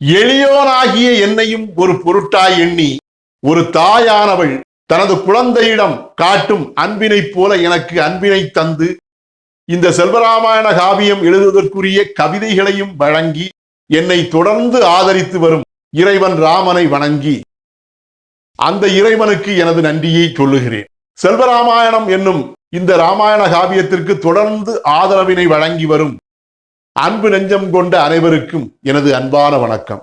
எளியோனாகிய என்னையும் ஒரு பொருட்டாய் எண்ணி ஒரு தாயானவள் தனது குழந்தையிடம் காட்டும் அன்பினைப் போல எனக்கு அன்பினை தந்து இந்த செல்வராமாயண காவியம் எழுதுவதற்குரிய கவிதைகளையும் வழங்கி என்னை தொடர்ந்து ஆதரித்து வரும் இறைவன் ராமனை வணங்கி அந்த இறைவனுக்கு எனது நன்றியை சொல்லுகிறேன். செல்வராமாயணம் என்னும் இந்த ராமாயண காவியத்திற்கு தொடர்ந்து ஆதரவினை வழங்கி வரும் அன்பு நெஞ்சம் கொண்ட அனைவருக்கும் எனது அன்பான வணக்கம்.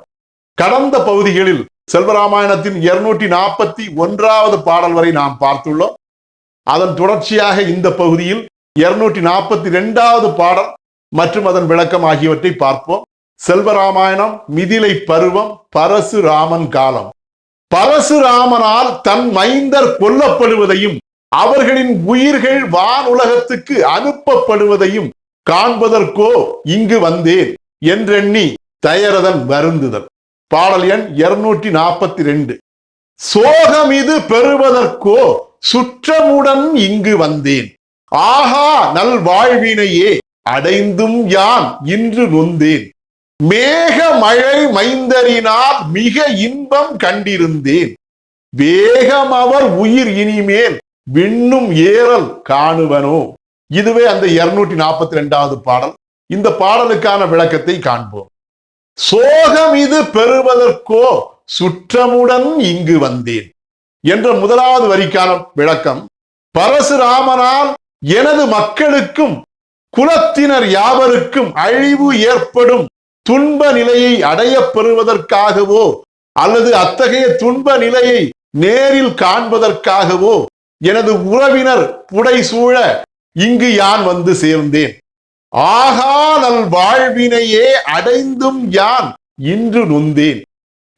கடந்த பகுதிகளில் செல்வராமாயணத்தின் இருநூற்றி நாற்பத்தி ஒன்றாவது பாடல் வரை நாம் பார்த்துள்ளோம். அதன் தொடர்ச்சியாக இந்த பகுதியில் இருநூற்றி நாற்பத்தி ரெண்டாவது பாடல் மற்றும் அதன் விளக்கம் ஆகியவற்றை பார்ப்போம். செல்வராமாயணம் மிதிலை பருவம் பரசுராமன் காலம். பரசுராமனால் தன் மைந்தர் கொல்லப்படுவதையும் அவர்களின் உயிர்கள் வான் உலகத்துக்கு அனுப்பப்படுவதையும் காண்பதற்கோ இங்கு வந்தேன் என்றெண்ணி தயரதன் வருந்துதல். பாடல் எண் இருநூற்றி நாற்பத்தி ரெண்டு சோகம் இது பெறுவதற்கோ சுற்றமுடன் இங்கு வந்தேன். ஆஹா நல் வாழ்வினையே அடைந்தும் யான் இன்று நொந்தேன். மேக மழை மைந்தரினால் மிக இன்பம் கண்டிருந்தேன். வேகம் அவர் உயிர் இனிமேல் விண்ணும் ஏறல் காணுவனோ? இதுவே அந்த இருநூற்றி நாற்பத்தி ரெண்டாவது பாடல். இந்த பாடலுக்கான விளக்கத்தை காண்போம். சோகம் இது பெறுவதற்கோ சுற்றமுடன் இங்கு வந்தேன் என்ற முதலாவது வரிக்கான விளக்கம் பரசுராமனால் எனது மக்களுக்கும் குலத்தினர் யாவருக்கும் அழிவு ஏற்படும் துன்ப நிலையை அடைய பெறுவதற்காகவோ அல்லது அத்தகைய துன்ப நிலையை நேரில் காண்பதற்காகவோ எனது உறவினர் புடை சூழ இங்கு யான் வந்து சேர்ந்தேன்? ஆகா நல் வாழ்வினையே அடைந்தும் யான் இன்று நொந்தேன்.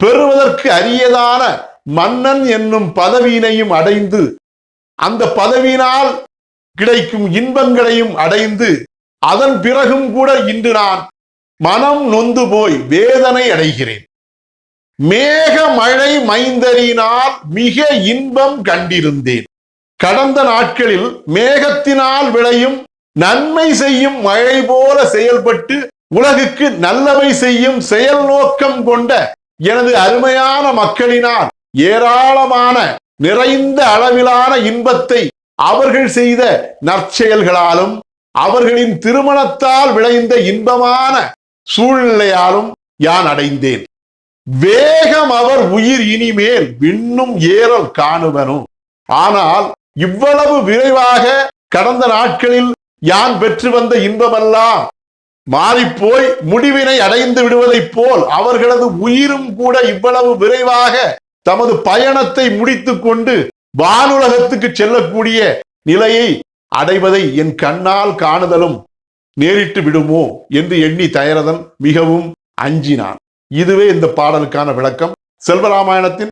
பெறுவதற்கு அரியதான மன்னன் என்னும் பதவியினையும் அடைந்து அந்த பதவியினால் கிடைக்கும் இன்பங்களையும் அடைந்து அதன் பிறகும் கூட இன்று நான் மனம் நொந்து போய் வேதனை அடைகிறேன். மேக மழை மைந்தரினால் மிக இன்பம் கண்டிருந்தேன். கடந்த நாட்களில் மேகத்தினால் விளையும் நன்மை செய்யும் மழை போல செயல்பட்டு உலகுக்கு நல்லவை செய்யும் செயல் நோக்கம் கொண்ட எனது அருமையான மக்களினால் ஏராளமான நிறைந்த அளவிலான இன்பத்தை அவர்கள் செய்த நற்செயல்களாலும் அவர்களின் திருமணத்தால் விளைந்த இன்பமான சூழ்நிலையாலும் யான் அடைந்தேன். வேகம் அவர் உயிர் இனிமேல் விண்ணும் ஏறல் காணுவனும் ஆனால் இவ்வளவு விரைவாக கடந்த நாட்களில் யான் பெற்று வந்த இன்பமெல்லாம் மாறிப்போய் முடிவினை அடைந்து விடுவதைப் போல் அவர்களது உயிரும் கூட இவ்வளவு விரைவாக தமது பயணத்தை முடித்துக் கொண்டு வானுலகத்துக்கு செல்லக்கூடிய நிலையை அடைவதை என் கண்ணால் காணுதலும் நேரிட்டு விடுமோ என்று எண்ணி தயரதன் மிகவும் அஞ்சினான். இதுவே இந்த பாடலுக்கான விளக்கம். செல்வராமாயணத்தின்